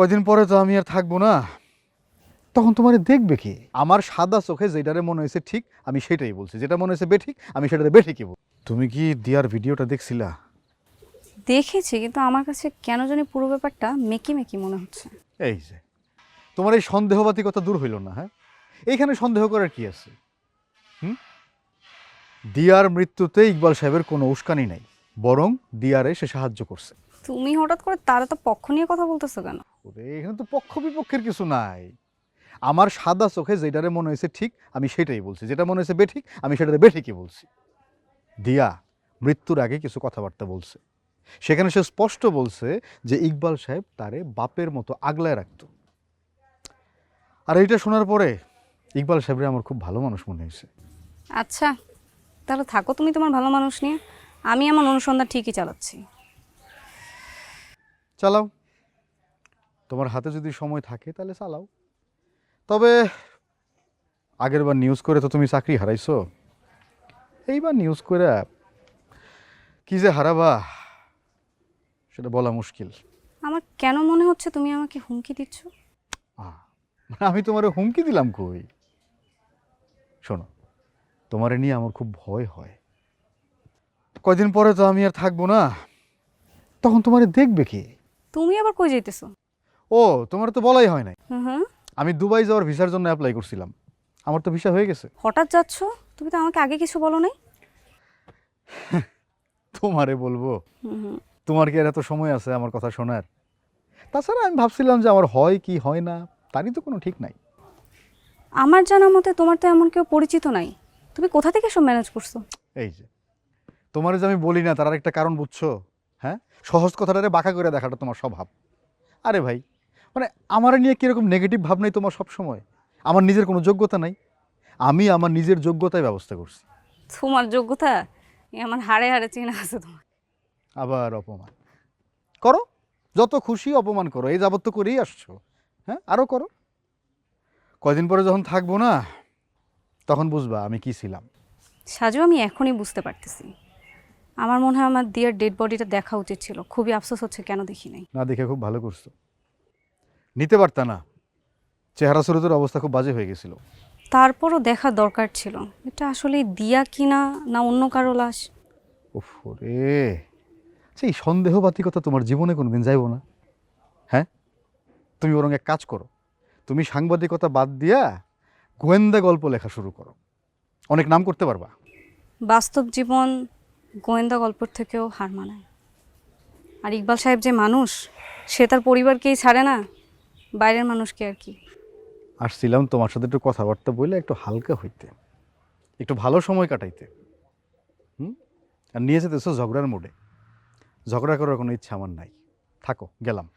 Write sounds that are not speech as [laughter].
কয়দিন পরে তো আমি আর থাকব না। তখন তোমার দেখবে কি? আমার সাদা চোখে যেটারে মনে হয়েছে ঠিক আমি সেটাই বলছি। যেটা মনে হয়েছে বেঠিক আমি সেটারে বেঠিকই বল তুমি কি দিয়ার ভিডিওটা দেখছিলা? দেখেছি কিন্তু আমার কাছে কেন জানি পুরো ব্যাপারটা মেকি মেকি মনে হচ্ছে। এই যে তোমার এই সন্দেহবাতিকতা দূর হইল না হ্যাঁ? এইখানে সন্দেহ করার কি আছে? হুম? দিয়ার মৃত্যুতে ইকবাল সাহেবের কোনো উস্কানি নাই বরং দিয়ারে সে সাহায্য করছে। তুমি হঠাৎ করে তারা তো পক্ষ নিয়ে কথা বলতেছো কেন? ওরে এখানে তো পক্ষ বিপক্ষের কিছু নাই। আমার সাদা চোখে যেটারে মনে হয়েছে ঠিক আমি সেটাই বলছি। যেটা মনে হয়েছে বেঠিক আমি সেটাতে বেঠিকই বলছি। দিয়া মৃত্যুর আগে কিছু কথাবার্তা বলছে। সেখানে সে স্পষ্ট বলছে যে ইকবাল সাহেব তারে বাপের মতো আগলায় রাখতো। আর এইটা শোনার পরে ইকবাল সাহেবরে আমার খুব ভালো মানুষ মনে হয়েছে। আচ্ছা তাহলে থাকো তুমি তোমার ভালো মানুষ নিয়ে। আমি আমার অনুসন্ধান ঠিকই চালাচ্ছি। চালাও। তোমার হাতে যদি সময় থাকে তাহলে চালাও। তবে আগের বার নিউজ করে তো তুমি চাকরি হারাইছো। এইবার নিউজ করে কি যে হারাবা সেটা বলা মুশকিল। আমার কেন মনে হচ্ছে তুমি আমাকে হুমকি দিচ্ছ? মানে আমি তোমারে হুমকি দিলাম কই? শোনো তোমারে নিয়ে আমার খুব ভয় হয়। কয়দিন পরে তো আমি আর থাকব না। তখন তোমারে দেখবে কি? তুমি আবার কই যেতেছো ও তোমার তো বলাই হয় নাই। হুম আমি দুবাই যাওয়ার ভিসার জন্য অ্যাপ্লাই করছিলাম। আমার তো ভিসা হয়ে গেছে। হঠাৎ যাচ্ছ? তুমি তো আমাকে আগে কিছু বলো নাই? [laughs] তোমারে বলব। তোমার কি আর এত সময় আছে আমার কথা শোনার? তাছাড়া আমি ভাবছিলাম যে আমার হয় কি হয় না তারই তো কোনো ঠিক নাই। আমার জানা মতে তোমার তো এমন কেউ পরিচিত নাই। তুমি কোথা থেকে সব ম্যানেজ করছ? এই যে তোমার যে আমি বলি না তার একটা কারণ বুঝছ? হ্যাঁ? সহজ কথাটারে বাঁকা করে দেখাটা তোমার স্বভাব। আরে ভাই মানে আমার নিয়ে কীরকম নেগেটিভ ভাব নেই তোমার সব সময় আমার নিজের কোনো যোগ্যতা নাই। আমি আমার নিজের যোগ্যতায় ব্যবস্থা করছি। তোমার যোগ্যতা? আমার হাড়ে হাড়ে চেনা আছে তোমার। আবার অপমান। করো যত খুশি অপমান করো এই যাবত তো করেই আসছো। হ্যাঁ আরও করো। কয়দিন পরে যখন থাকব না তখন বুঝবা আমি কি ছিলাম। সাজু আমি এখনই বুঝতে পারতেছি। আমার মনে হয় আমার দিয়ার ডেড বডিটা দেখা উচিত ছিল। খুবই আফসোস হচ্ছে কেন দেখি নাই। না দেখে খুব ভালো করছ। নিতে পারতা না। চেহারা সুরতের অবস্থা খুব বাজে হয়ে গেছিল। তারপরও দেখা দরকার ছিল। এটা আসলে দিয়া কিনা না অন্য কারও লাশ? উফ রে। আচ্ছা এই সন্দেহবাতিকতা তোমার জীবনে কোনো দিন যাইব না। হ্যাঁ? তুমি বরং এক কাজ করো। তুমি সাংবাদিকতা বাদ দিয়া গোয়েন্দা গল্প লেখা শুরু করো। অনেক নাম করতে পারবা। বাস্তব জীবন গোয়েন্দা গল্পর থেকেও হার মানায়। আর ইকবাল সাহেব যে মানুষ, সে তার পরিবারকেই ছাড়ে না, বাইরের মানুষকে আর কি। আসছিলাম তোমার সাথে একটু কথাবার্তা বলে একটু হালকা হইতে, একটু ভালো সময় কাটাইতে। হুম? আর নিয়ে যেতেছো ঝগড়ার মোড়ে। ঝগড়া করার কোনো ইচ্ছা আমার নাই। থাকো, গেলাম।